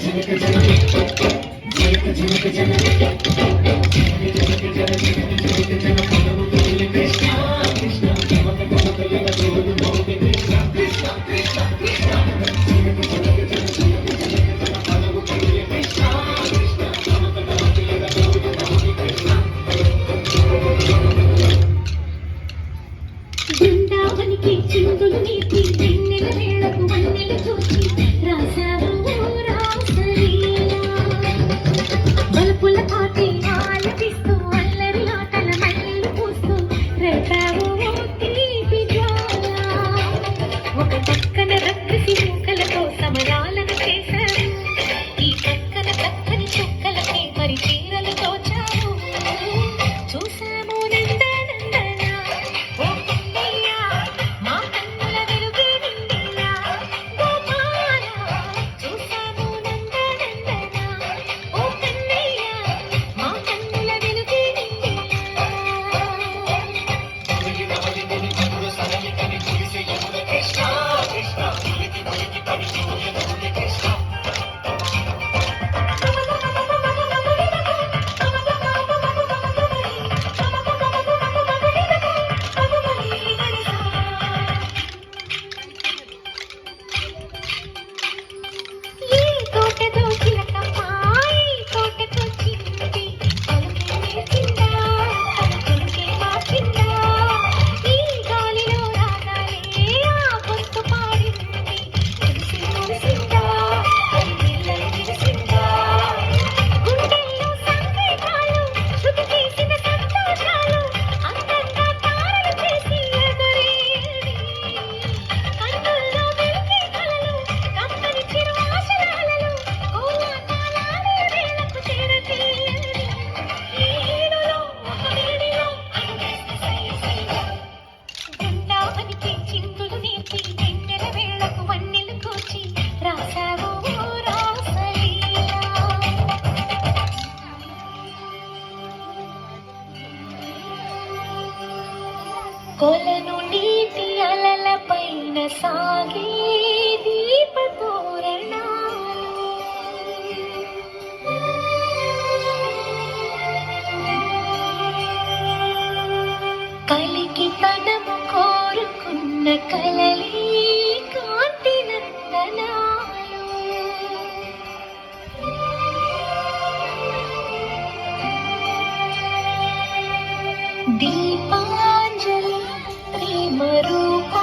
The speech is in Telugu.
ジムクジムクジムクジムクジムクジジムクジ కొలను నీటి అలల పైన సాగే దీపతోరణాలు. కలికి తనము కోరుకున్న కలలే కాంతి నందనాలు దీప मरूपा